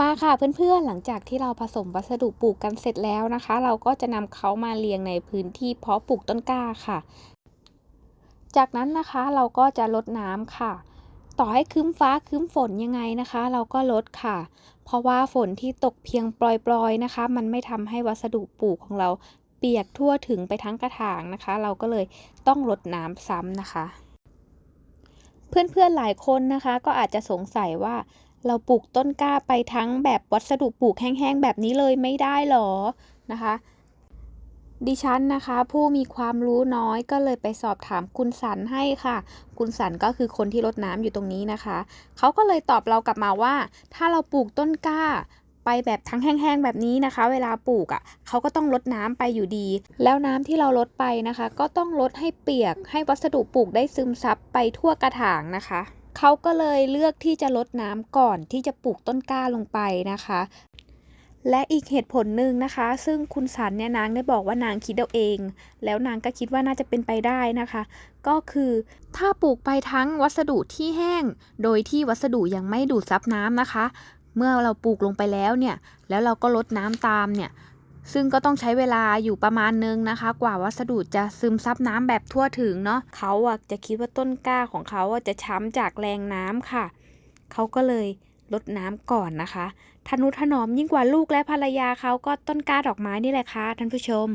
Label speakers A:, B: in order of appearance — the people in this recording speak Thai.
A: มาค่ะเพื่อนๆ หลังจากที่เราผสมวัสดุปลูกกันเสร็จแล้วนะคะ เราก็จะนำเขามาเรียงในพื้นที่เพาะปลูกต้นกล้าค่ะ จากนั้นนะคะเราก็จะลดน้ำค่ะ ต่อให้คืมฟ้าคืมฝนยังไงนะคะ เราก็ลดค่ะ เพราะว่าฝนที่ตกเพียงปล่อยๆนะคะ มันไม่ทำให้วัสดุปลูกของเราเปียกทั่วถึงไปทั้งกระถางนะคะ เราก็เลยต้องลดน้ำซ้ำนะคะ เพื่อนๆหลายคนนะคะ ก็อาจจะสงสัยว่า เราปลูกต้นกล้าไปทั้งแบบวัสดุปลูกแห้งๆแบบนี้เลยไม่ได้หรอนะคะ ดิฉันนะคะ ผู้มีความรู้น้อยก็เลยไปสอบถามคุณสันให้ค่ะ คุณสันก็คือคนที่รดน้ำอยู่ตรงนี้นะคะ เขาก็เลยตอบเรากลับมาว่า ถ้าเราปลูกต้นกล้าไปแบบทั้งแห้งๆแบบนี้นะคะ เวลาปลูกอะ่ะเขาก็ต้องลดน้ำไปอยู่ดี แล้วน้ำที่เราลดไปนะคะ ก็ต้องลดให้เปียกให้วัสดุปลูกได้ซึมซับไปทั่วกระถางนะคะ เขาก็เลยเลือกที่จะลดน้ำก่อนที่จะปลูกต้นกล้าลงไปนะคะ และอีกเหตุผลหนึ่งนะคะ ซึ่งคุณสันเนี่ยนางได้บอกว่านางคิดเอาเอง แล้วนางก็คิดว่าน่าจะเป็นไปได้นะคะ ก็คือถ้าปลูกไปทั้งวัสดุที่แห้ง โดยที่วัสดุยังไม่ดูดซับน้ำนะคะ เมื่อเราปลูกลงไปแล้วเนี่ย แล้วเราก็ลดน้ำตามเนี่ย ซึ่งก็ต้องใช้เวลาอยู่ประมาณนึงนะคะ กว่าวัสดุจะซึมซับน้ำแบบทั่วถึงเนาะเขาอะจะคิดว่าต้นกล้าของเขาอะจะช้ำจากแรงน้ำค่ะ เขาก็เลยลดน้ำก่อนนะคะทนุถนอมยิ่งกว่าลูกและภรรยาเขาก็ต้นกล้าดอกไม้นี่แหละค่ะท่านผู้ชม